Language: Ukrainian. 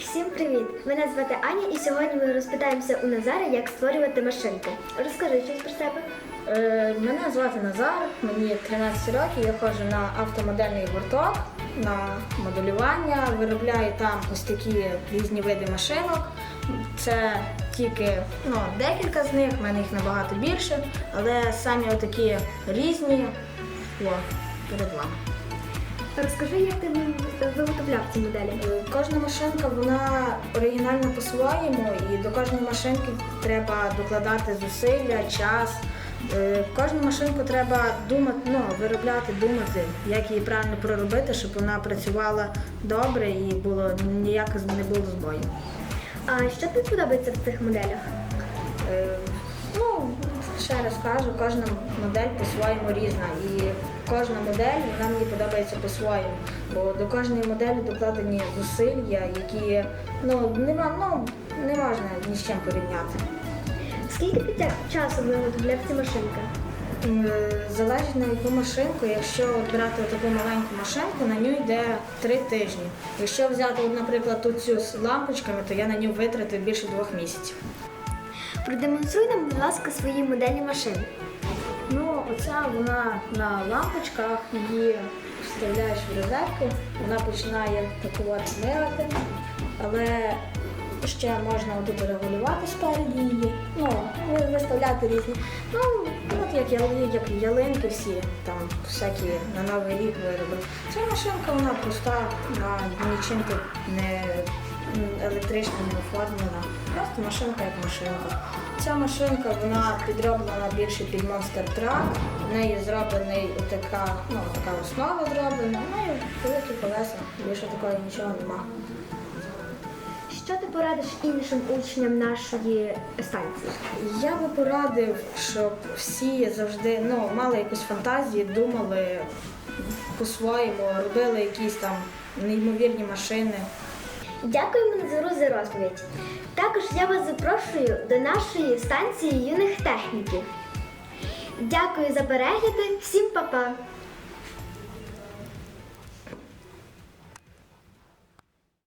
Всім привіт! Мене звати Аня, і сьогодні ми розпитаємося у Назара, як створювати машинку. Розкажи щось про себе. Е, Мене звати Назар, мені 13 років, я ходжу на автомодельний гурток, на моделювання, виробляю там ось такі різні види машинок. Це тільки ну, декілька з них, в мене їх набагато більше, але самі отакі різні о, перед вами. Розкажи, як ти виготовляв ці моделі. Е, Кожна машинка вона оригінальна по-своєму, і до кожної машинки треба докладати зусилля, час. Е, Кожну машинку треба думати, ну, виробляти, думати, як її правильно проробити, щоб вона працювала добре і було ніяк не було збою. А що тобі подобається в цих моделях? Е, Ну, ще раз кажу, кожна модель по-своєму різна. І кожна модель вона мені подобається по-своєму. Бо до кожної моделі докладені зусилля, які ну, нема, ну, не можна ні з чим порівняти. Скільки тя- часу виготовляв ці машинки? Залежить на яку машинку. Якщо брати таку маленьку машинку, на нього йде три тижні. Якщо взяти, наприклад, тут цю з лампочками, то я на нього витратив більше двох місяців. Продемонструй нам, будь ласка, свої моделі машин. Ну, оця вона на лампочках, її вставляєш в розетку, вона починає таку от але ще можна тут регулювати спереді її, ну, виставляти різні. Ну, от як, як ялинки всі, там всякі на Новий рік вироби. Ця машинка вона проста, вона нічим не м, електричним не оформлена. Просто машинка як машинка. Ця машинка вона підроблена більше під Monster Truck. В неї зроблений така, ну, така основа зроблена, в неї великі колеса, більше такого нічого нема. Що ти порадиш іншим учням нашої станції? Я би порадив, щоб всі завжди ну, мали якусь фантазію, думали по-своєму, робили якісь там неймовірні машини. Дякуємо Назару за розповідь. Також я вас запрошую до нашої станції юних техніків. Дякую за перегляди. Всім па-па!